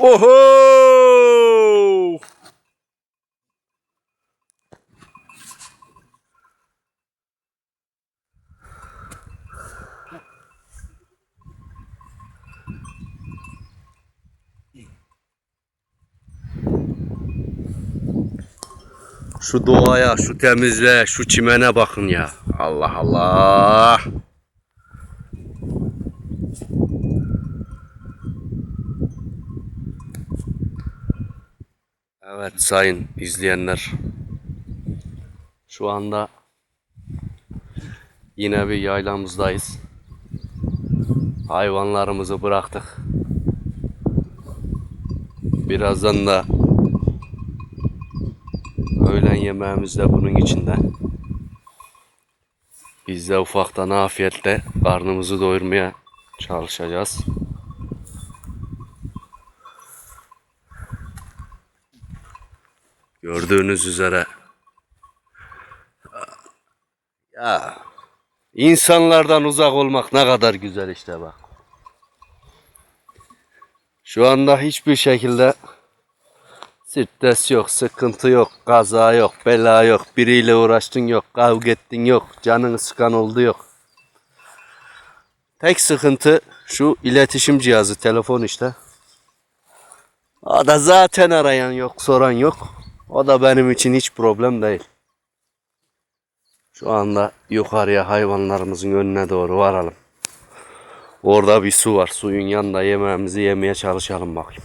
Oho! Şu doğaya, şu temizliğe, şu çimene bakın ya. Allah Allah. Evet sayın izleyenler. Şu anda yine bir yaylamızdayız. Hayvanlarımızı bıraktık. Birazdan da öğlen yemeğimiz de bunun içinde. Biz de ufaktan afiyetle karnımızı doyurmaya çalışacağız. Gördüğünüz üzere ya insanlardan uzak olmak ne kadar güzel işte bak. Şu anda hiçbir şekilde stres yok, sıkıntı yok, kaza yok, bela yok, biriyle uğraştın yok, kavga ettin yok, canını sıkan oldu yok. Tek sıkıntı şu iletişim cihazı, telefon işte. O da zaten arayan yok, soran yok. O da benim için hiç problem değil. Şu anda yukarıya hayvanlarımızın önüne doğru varalım. Orada bir su var. Suyun yanında yemeğimizi yemeye çalışalım bakayım.